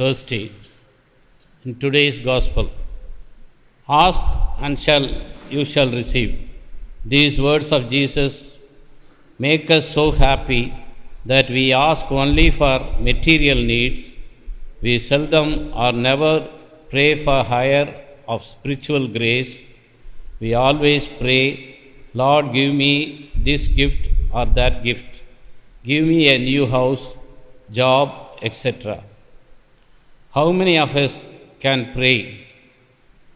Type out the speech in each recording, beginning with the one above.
thirsty. In today's Gospel, ask and shall you shall receive. These words of Jesus make us so happy that we ask only for material needs. We seldom or never pray for higher of spiritual grace. We always pray, Lord, give me this gift or that gift. Give me a new house, job, etc. How many of us can pray,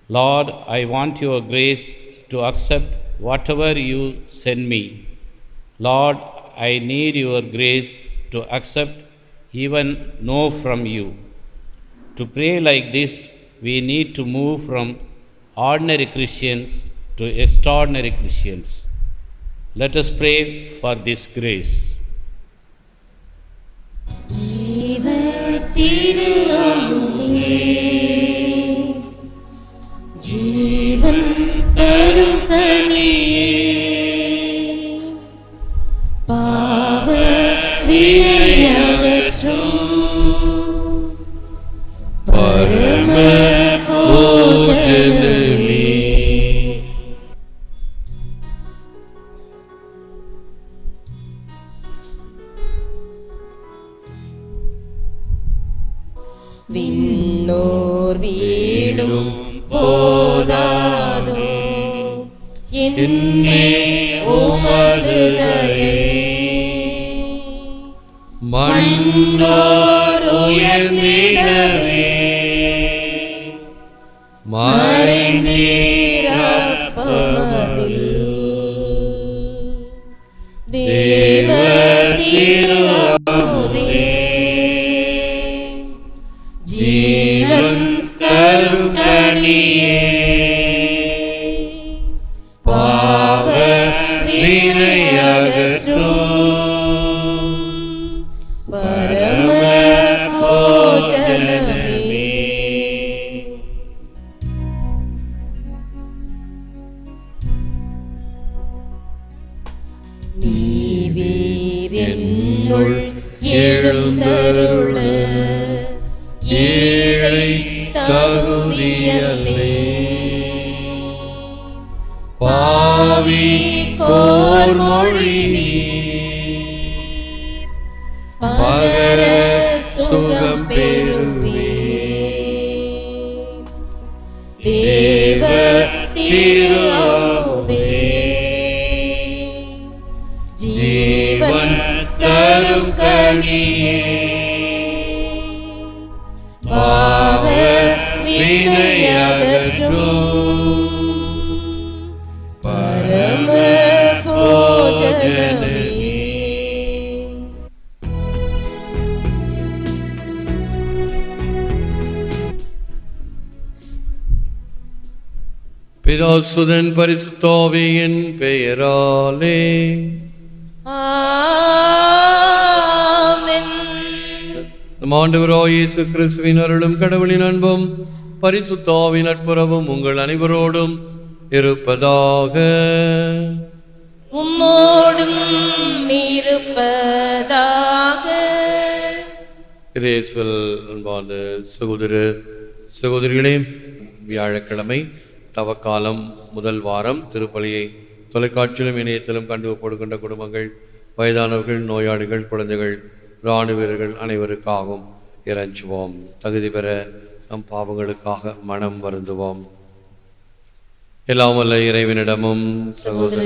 Lord, I want your grace to accept whatever you send me. Lord, I need your grace to accept even no from you. To pray like this, we need to move from ordinary Christians to extraordinary Christians. Let us pray for this grace. திரு அமுதே ஜீவன் தரும் கனியே மறைந்தீரப்பமதில் நீவீர் என்னுள் எழுந்தருள. ஏழை பிதாசுதன் பரிசுத்தாவியின் பெயராலே. ஆண்டவராய் இயேசு கிறிஸ்துவின் அருளும் கடவுளின் அன்பும் பரிசுத்தாவின் நட்புறவும் உங்கள் அனைவரோடும் இருப்பதாக. உம்மோடும் இருப்பதாக. இயேசுவில் அன்பான சகோதர சகோதரிகளே வியாழக்கிழமை தவக்காலம் முதல் வாரம் திருப்பலியை தொலைக்காட்சியிலும் இணையத்திலும் கண்டு கொடுக்கின்ற குடும்பங்கள் வயதானவர்கள் நோயாளிகள் குழந்தைகள் இராணுவ வீரர்கள் அனைவருக்காகவும் இறைஞ்சுவோம். தகுதி பெற நம் பாவங்களுக்காக மனம் வருந்துவோம். எல்லாம் வல்ல இறைவனிடமும் சகோதர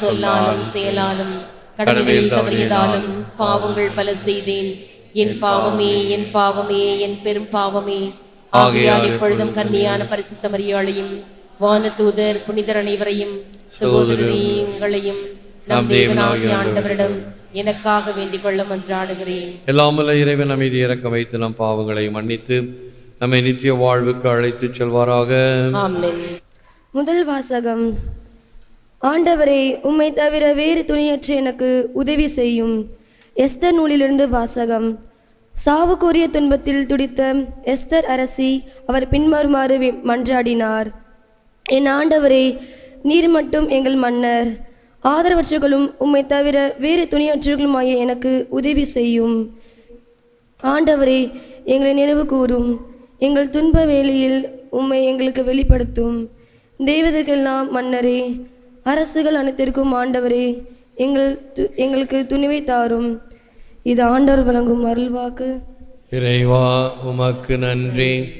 சொல்லாலும் செயலாலும் கடமையில் தவறியதாலும் பாவங்கள் பல செய்தேன். என் பாவமே என் பாவமே என் பெரும் பாவமே. ஆகையால் இப்பொழுதும் கன்னியான பரிசுத்த மரியாளையும் வானதூதர் புனிதர் அனைவரையும் உங்களையும் நம் தேவனாகிய ஆண்டவரிடம் எனக்காக வேண்டிக் கொள்ள மன்றாடுகிறேன் எல்லாம் இறைவன் அமைதி இறக்க வைத்து நம் பாவங்களை மன்னித்து நம்மை நித்திய வாழ்வுக்கு அழைத்துச் செல்வாராக. ஆமென். முதல் வாசகம். ஆண்டவரே உம்மை தவிர வேறு துணியற்ற எனக்கு உதவி செய்யும். எஸ்தர் நூலிலிருந்து வாசகம். சாவுக்குரிய துன்பத்தில் துடித்த எஸ்தர் அரசி அவர் பின்வருமாறு மன்றாடினார். என் ஆண்டவரே நீர் மட்டும் எங்கள் மன்னர். ஆதரவற்றர்களும் உம்மை தவிர வேறு துணியற்றுகளுமாய எனக்கு உதவி செய்யும். ஆண்டவரே எங்களை நினைவு கூறும். எங்கள் துன்ப வேளையில் உம்மை எங்களுக்கு வெளிப்படுத்தும். தெய்வதற்கெல்லாம் மன்னரே அரசுகள் அனைத்திற்கும் ஆண்டவரே எங்கள் து- எங்களுக்கு துணிவை தாரும். இது ஆண்டவர் வழங்கும் அருள்வாக்கு. இறைவா உமக்கு நன்றி.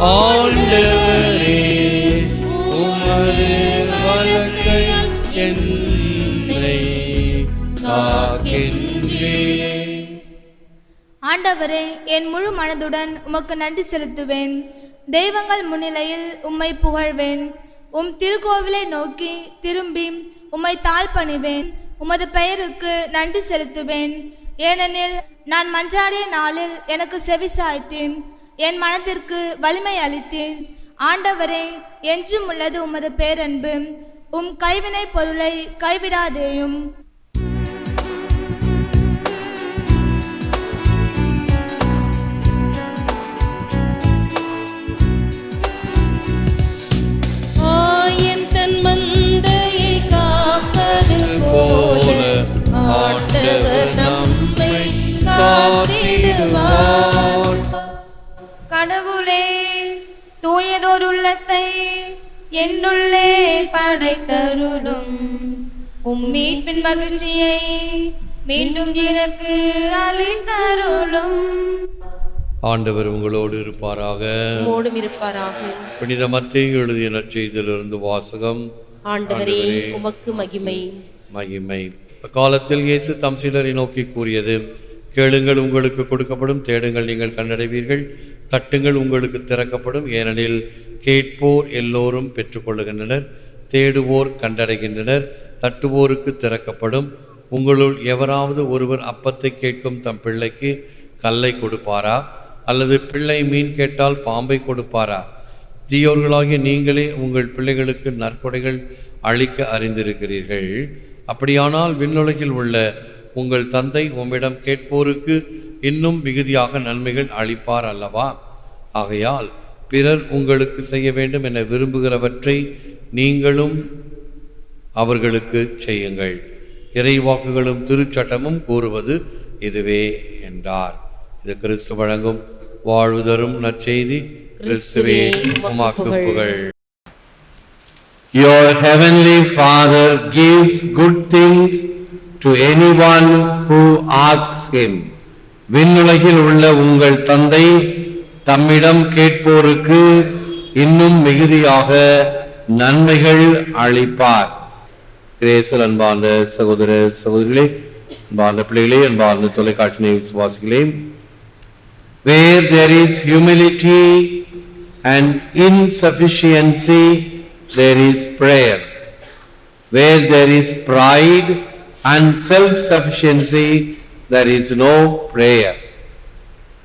ஆண்டவரே உமது என்னை. ஆண்டவரே என் முழு மனதுடன் உமக்கு நன்றி செலுத்துவேன். தெய்வங்கள் முன்னிலையில் உம்மை புகழ்வேன். உம் திருக்கோவிலை நோக்கி திரும்பி உம்மை தாழ்பணிவேன் உமது பெயருக்கு நன்றி செலுத்துவேன். ஏனெனில் நான் மன்றாடிய நாளில் எனக்கு செவி சாய்த்தேன். என் மனதிற்கு வலிமை அளித்தேன். ஆண்டவரே என்றும் உள்ளது உமது பேரன்பு. உம் கைவினை பொருளை கைவிடாதேயும். நம்மை காத்திடுவார். கடவுளே தூயதோர் உள்ளத்தை என்னுள்ளே படைத்தருளும். உம்மீட்பின் மகிழ்ச்சியை மீண்டும் எனக்கு அளித்தருளும். ஆண்டவர் உங்களோடு இருப்பாராக. மோடும் இருப்பாராக. புனித மத்திய எழுதிய நற்செய்தியிலிருந்து வாசகம். ஆண்டவரே உமக்கு மகிமை. மகிமை. அக்காலத்தில் இயேசு தம் சிலரை நோக்கி கூறியது கேளுங்கள் உங்களுக்கு கொடுக்கப்படும் தேடுங்கள் நீங்கள் கண்டடைவீர்கள் தட்டுங்கள் உங்களுக்கு திறக்கப்படும் ஏனெனில் கேட்போர் எல்லோரும் பெற்றுக்கொள்ளுகின்றனர் தேடுவோர் கண்டடைகின்றனர் தட்டுவோருக்கு திறக்கப்படும் உங்களுள் எவராவது ஒருவர் அப்பத்தை கேட்கும் தம் பிள்ளைக்கு கல்லை கொடுப்பாரா? அல்லது பிள்ளை மீன் கேட்டால் பாம்பை கொடுப்பாரா? தீயோர்களாகிய நீங்களே உங்கள் பிள்ளைகளுக்கு நற்கொடைகள் அளிக்க அறிந்திருக்கிறீர்கள். அப்படியானால் விண்ணுலகில் உள்ள உங்கள் தந்தை உம்மிடம் கேட்போருக்கு இன்னும் மிகுதியாக நன்மைகள் அளிப்பார் அல்லவா? ஆகையால் பிறர் உங்களுக்கு செய்ய வேண்டும் என விரும்புகிறவற்றை நீங்களும் அவர்களுக்கு செய்யுங்கள். இறைவாக்குகளும் திருச்சட்டமும் கூறுவது இதுவே என்றார். இது கிறிஸ்து வழங்கும் வாழ்வு தரும் நற்செய்தி கிறிஸ்துவே புகழ். Your heavenly Father gives good things to anyone who asks him. விண்ணுலகில் உள்ள உங்கள் தந்தை தம்மிடம் கேட்போருக்கு இன்னும் மிகுதியாக நன்மைகள் அளிப்பார் கிரேசல் அன்பார்ந்த சகோதர சகோதரிகளே அன்பார்ந்த பிள்ளைகளே அன்பார்ந்த தொலைக்காட்சி விசுவாசிகளே where there is humility and insufficiency, there is prayer. Where there is pride and self-sufficiency, there is no prayer.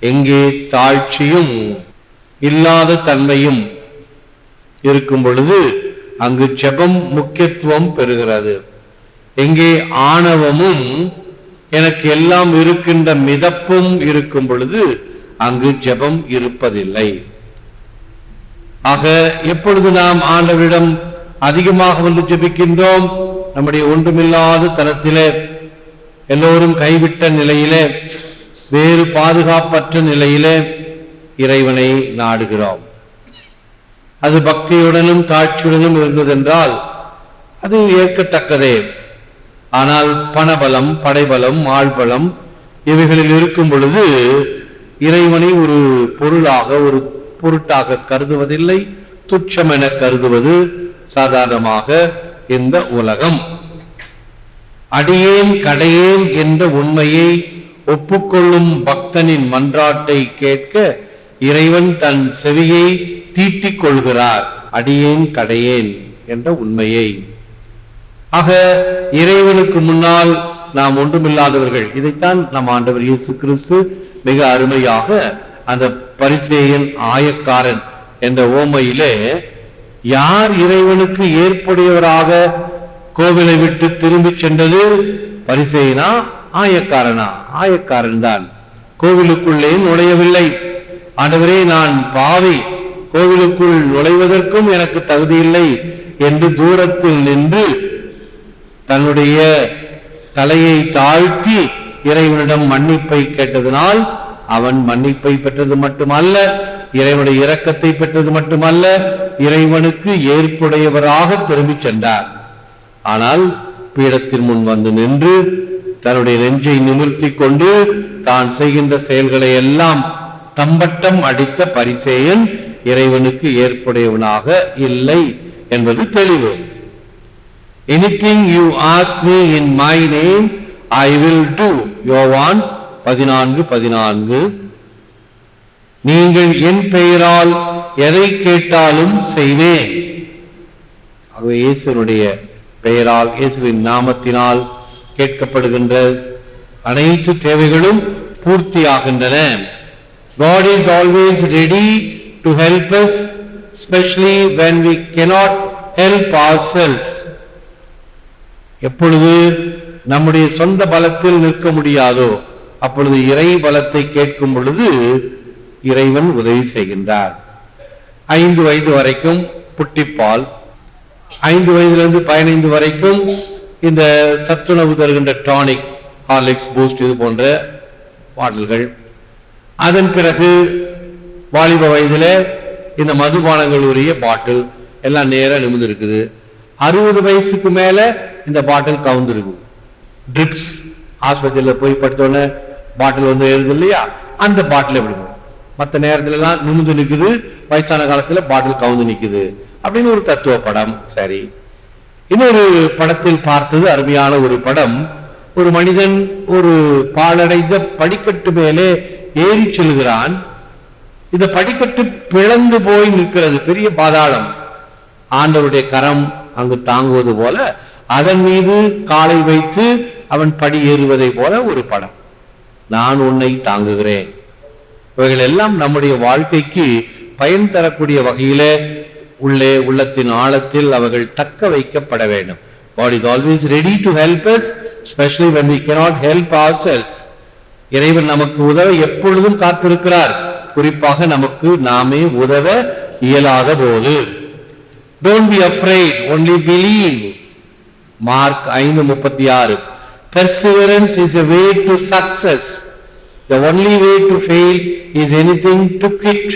எங்கே தாழ்ச்சியும் இல்லாத தன்மையும் இருக்கும் பொழுது அங்கு ஜெபம் முக்கியத்துவம் பெறுகிறது எங்கே ஆணவமும் எனக்கு எல்லாம் இருக்கின்ற மிதப்பும் இருக்கும் பொழுது அங்கு ஜெபம் இருப்பதில்லை ஆக எப்பொழுது நாம் ஆண்டவரிடம் அதிகமாக வந்து ஜெபிக்கின்றோம் நம்முடைய ஒன்றுமில்லாத தரத்திலே எல்லோரும் கைவிட்ட நிலையிலே வேறு பாதுகாப்பற்ற நிலையிலே இறைவனை நாடுகிறோம். அது பக்தியுடனும் தாட்சியுடனும் இருந்ததென்றால் அது ஏற்கத்தக்கதே. ஆனால் பணபலம் படைபலம் ஆழ்பலம் இவைகளில் இருக்கும் பொழுது இறைவனை ஒரு பொருளாக ஒரு பொருட்டாக கருதுவதில்லை துச்சம் என கருதுவது சாதாரணமாக இந்த உலகம். அடியேன் கடையேன் என்ற உண்மையை ஒப்புக்கொள்ளும் பக்தனின் மன்றாட்டை கேட்க இறைவன் தன் செவியை தீட்டிக் கொள்கிறார் அடியேன் கடையேன் என்ற உண்மையை. ஆக இறைவனுக்கு முன்னால் நாம் ஒன்றுமில்லாதவர்கள். இதைத்தான் நம் ஆண்டவர் இயேசு கிறிஸ்து மிக அருமையாக அந்த பரிசேயன் ஆயக்காரன் என்ற ஓமையிலே யார் இறைவனுக்கு ஏற்புடையவராக கோவிலை விட்டு திரும்பி சென்றது? பரிசேயனா ஆயக்காரனா? ஆயக்காரன் தான். கோவிலுக்குள்ளே நுழையவில்லை. ஆண்டவரே நான் பாவி. கோவிலுக்குள் நுழைவதற்கும் எனக்கு தகுதியில்லை என்று தூரத்தில் நின்று தன்னுடைய தலையை தாழ்த்தி இறைவனிடம் மன்னிப்பை கேட்டதனால் அவன் மன்னிப்பை பெற்றது மட்டுமல்ல இறைவனுடைய இரக்கத்தை பெற்றது மட்டுமல்ல இறைவனுக்கு ஏற்புடையவராக திரும்பிச் சென்றார். ஆனால் பீடத்தின் முன் வந்து நின்று தன்னுடைய நெஞ்சை நிமிர்த்தி கொண்டு தான் செய்கின்ற செயல்களை எல்லாம் தம்பட்டம் அடித்த பரிசேயன் இறைவனுக்கு ஏற்புடையவனாக இல்லை என்பது தெளிவு. Anything you ask me in my name I will do யோவான் பதினான்கு பதினான்கு. நீங்கள் என் பெயரால் எதை கேட்டாலும் செய்வேன். இயேசுனுடைய பெயரால் இயேசுவின் நாமத்தினால் கேட்கப்படுகின்ற அனைத்து தேவைகளும் பூர்த்தியாகின்றன. God is always ready to help us, especially when we cannot help ourselves. எப்பொழுது நம்முடைய சொந்த பலத்தில் நிற்க முடியாதோ அப்பொழுது இறை பலத்தை கேட்கும் பொழுது இறைவன் உதவி செய்கின்றார். ஐந்து வயது வரைக்கும் புட்டிப்பால் ஐந்து வயதிலிருந்து பதினைந்து வரைக்கும் இந்த சத்துணவு தருகின்ற டானிக் ஹார்லிக்ஸ் பூஸ்ட் இது போன்ற பாடல்கள் அதன் பிறகு வாலிப வயதில் இந்த மதுபானங்கள் உரிய பாட்டில் எல்லாம் நேராக நிமிர்ந்துருக்குது. அறுபது வயசுக்கு மேலே இந்த பாட்டில் கவுந்துருக்கு ட்ரிப்ஸ் ஆஸ்பத்திரியில போய் படுத்தோடனே பாட்டில் வந்து எழுது இல்லையா? அந்த பாட்டில் எப்படி மற்ற மத்த நேரத்துல எல்லாம் நிமிர்ந்து நிற்குது வயசான காலத்துல பாட்டில் கவுந்து நிற்குது அப்படின்னு ஒரு தத்துவ படம். சரி. இன்னொரு படத்தில் பார்த்தது அருமையான ஒரு படம். ஒரு மனிதன் ஒரு பாழடைந்த படிக்கட்டு மேலே ஏறி செல்கிறான். இந்த படிக்கட்டு பிளந்து போய் நிற்கிறது பெரிய பாதாளம். ஆண்டவருடைய கரம் அங்கு தாங்குவது போல அதன் மீது காலை வைத்து அவன் படி ஏறுவதை போல ஒரு படம். நான் உன்னை தாங்குகிறேன். இவைகள் எல்லாம் நம்முடைய வாழ்க்கைக்கு பயன் தரக்கூடிய வகையிலே உள்ளே உள்ளத்தின் ஆழத்தில் அவர்கள் தக்க வைக்கப்பட வேண்டும். God is always ready to help us, especially when we cannot help ourselves. இறைவன் நமக்கு உதவ எப்பொழுதும் காத்திருக்கிறார். குறிப்பாக நமக்கு நாமே உதவ இயலாத போது. Don't be afraid only believe. Mark ஐந்து முப்பத்தி ஆறு. Perseverance is a way to success. The only way to fail is anything to quit.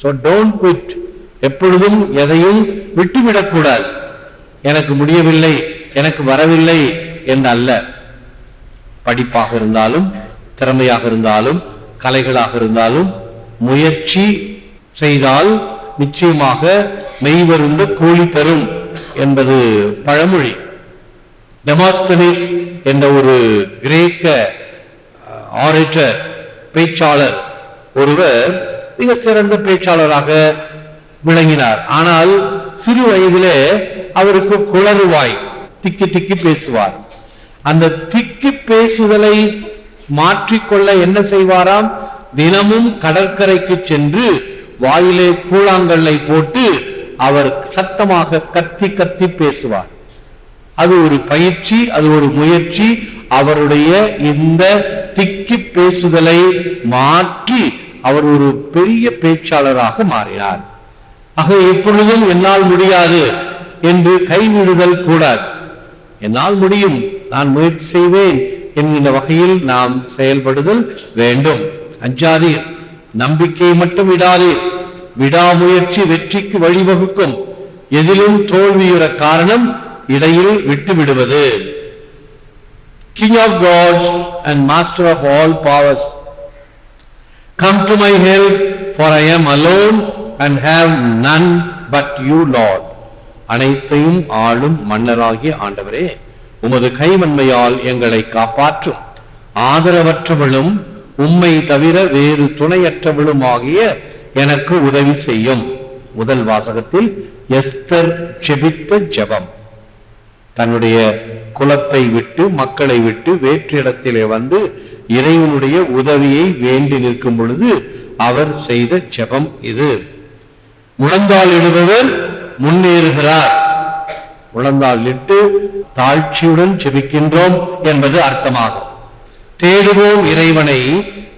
So don't quit. எப்பொழுதும் எதையும் விட்டுவிடக்கூடாது. எனக்கு முடியவில்லை எனக்கு வரவில்லை என்று அல்ல படிப்பாக இருந்தாலும் திறமையாக இருந்தாலும் கலைகளாக இருந்தாலும் முயற்சி செய்தால் நிச்சயமாக மெய்வருந்த கூலி தரும் என்பது பழமொழி. டெமாஸ்தனிஸ் என்ற ஒரு கிரேக்க ஆரேட்டர் பேச்சாளர் ஒருவர் மிக சிறந்த பேச்சாளராக விளங்கினார். ஆனால் சிறு வயதிலே அவருக்கு குளறுவாய் திக்கி திக்கி பேசுவார். அந்த திக்கி பேசுதலை மாற்றிக்கொள்ள என்ன செய்வாராம்? தினமும் கடற்கரைக்கு சென்று வாயிலே கூழாங்கல்லை போட்டு அவர் சத்தமாக கத்தி கத்தி பேசுவார். அது ஒரு பயிற்சி அது ஒரு முயற்சி. அவருடைய இந்த திக்கி பேசுதலை மாற்றி அவர் ஒரு பெரிய பேச்சாளராக மாறினார். ஆக எப்பொழுதும் என்னால் முடியாது என்று கைவிடுதல் கூடாது. என்னால் முடியும் நான் முயற்சி செய்வேன் என்கின்ற வகையில் நாம் செயல்படுதல் வேண்டும். அஞ்சாதீர் நம்பிக்கை மட்டும் விடாதீர் விடாமுயற்சி வெற்றிக்கு வழிவகுக்கும். எதிலும் தோல்வியுற காரணம் இடையில் விட்டுவிடுவது. King of gods and master of all powers come to my help for I am alone and have none but you lord அனைத்தையும் ஆளும் மன்னராகிய ஆண்டவரே உமது கைவன்மையால் எங்களை காப்பாற்றும். ஆதரவற்றவளும் உம்மை தவிர வேறு துணையற்றவளும் ஆகிய எனக்கு உதவி செய்யும். முதல் வாசகத்தில் எஸ்தர் ஜெபித்த ஜெபம். தன்னுடைய குலத்தை விட்டு மக்களை விட்டு வேற்று இடத்திலே வந்து இறைவனுடைய உதவியை வேண்டி நிற்கும் பொழுது அவர் செய்த ஜெபம் இது. முழந்தால் இடுபவர் முன்னேறுகிறார். முழந்தால் இட்டு தாழ்ச்சியுடன் ஜெபிக்கின்றோம் என்பது அர்த்தமாகும். தேடுவோம் இறைவனை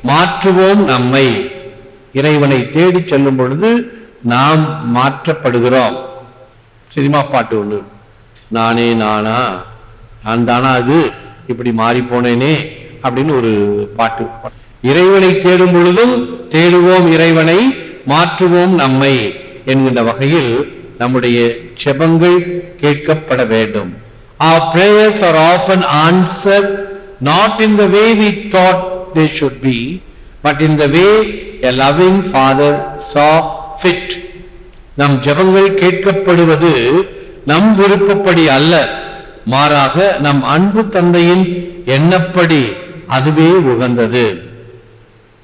மாற்றுவோம் நம்மை. இறைவனை தேடி செல்லும் பொழுது நாம் மாற்றப்படுகிறோம். சினிமா பாட்டு ஒன்று நானே நானா? நான் தானா அது? இப்படி மாறி போனேனே? அப்படின்னு ஒரு பாட்டு. இறைவனை தேடும் பொழுதும் தேடுவோம் இறைவனை மாற்றுவோம் நம்மை என்கின்ற வகையில் நம்முடைய செபங்கள் கேட்கப்பட வேண்டும். Our prayers are often answered not in the way we thought they should be, but in the way a loving father saw fit. நம் ஜெபங்கள் கேட்கப்படுவது நம் விருப்பப்படி அல்ல. மாறாக நம் அன்பு தந்தையின் எண்ணப்படி அதுவே உகந்தது.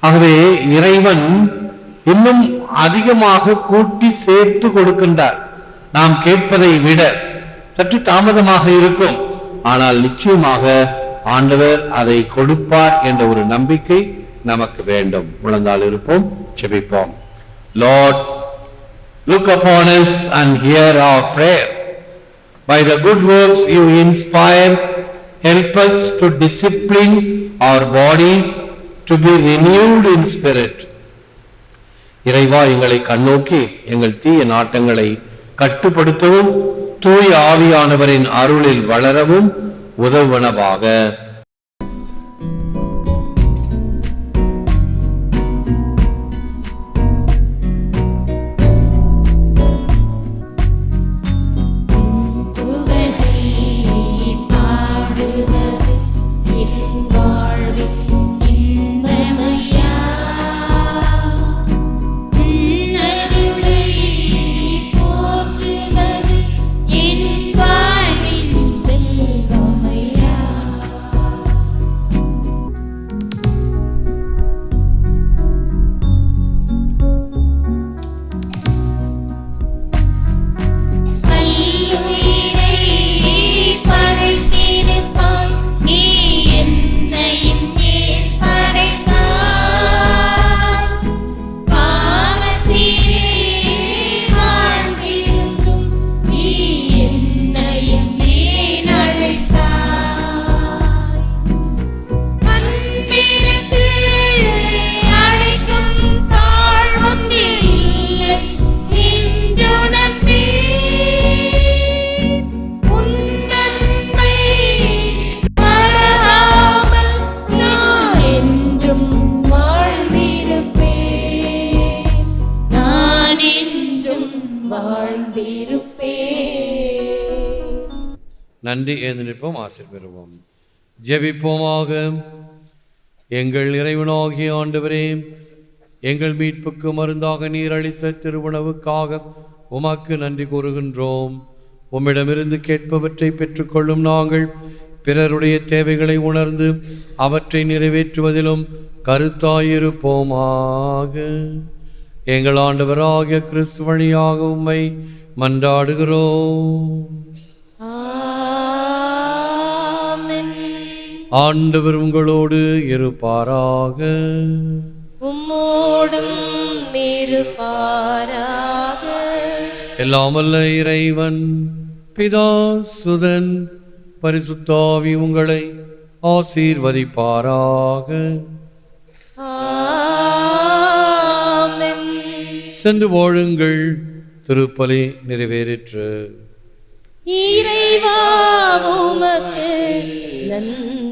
ஆகவே இறைவன் இன்னும் அதிகமாக கூட்டி சேர்த்து கொடுக்கின்றார். நாம் கேட்பதை விட சற்று தாமதமாக இருக்கும். ஆனால் நிச்சயமாக ஆண்டவர் அதை கொடுப்பார் என்ற ஒரு நம்பிக்கை நமக்கு வேண்டும். உழந்தால் இருப்போம் செபிப்போம். Lord look upon us and hear our. By the good works you inspire, help us to discipline our bodies to be renewed in spirit. இறைவா எங்களை கண்ணோக்கி எங்கள் தீய நாட்டங்களை கட்டுப்படுத்தவும் தூய் ஆவியானவரின் அருளில் வளரவும் உதவுவனவாக நன்றி எழுந்திருப்போம் ஆசை பெறுவோம். ஜெபிப்போமாக. எங்கள் இறைவனாகிய ஆண்டவரே எங்கள் மீட்புக்கு மருந்தாக நீர் அளித்த திருவுணவுக்காக உமக்கு நன்றி கூறுகின்றோம். உம்மிடமிருந்து கேட்பவற்றை பெற்றுக்கொள்ளும் நாங்கள் பிறருடைய தேவைகளை உணர்ந்து அவற்றை நிறைவேற்றுவதிலும் கருத்தாயிருப்போமாக. எங்கள் ஆண்டவராகிய கிறிஸ்து வழியாக உம்மை மன்றாடுகிறோம். ஆண்டவர் உங்களோடு இருப்பாராக. உம்மோடும் இருப்பாராக. எல்லாம் வல்ல இறைவன் பிதா சுதன் பரிசுத்தாவி உங்களை ஆசீர்வதிப்பாராக. சென்று வாழுங்கள் திருப்பலி நிறைவேறிற்று. இறைவா உமக்கு நன்றி.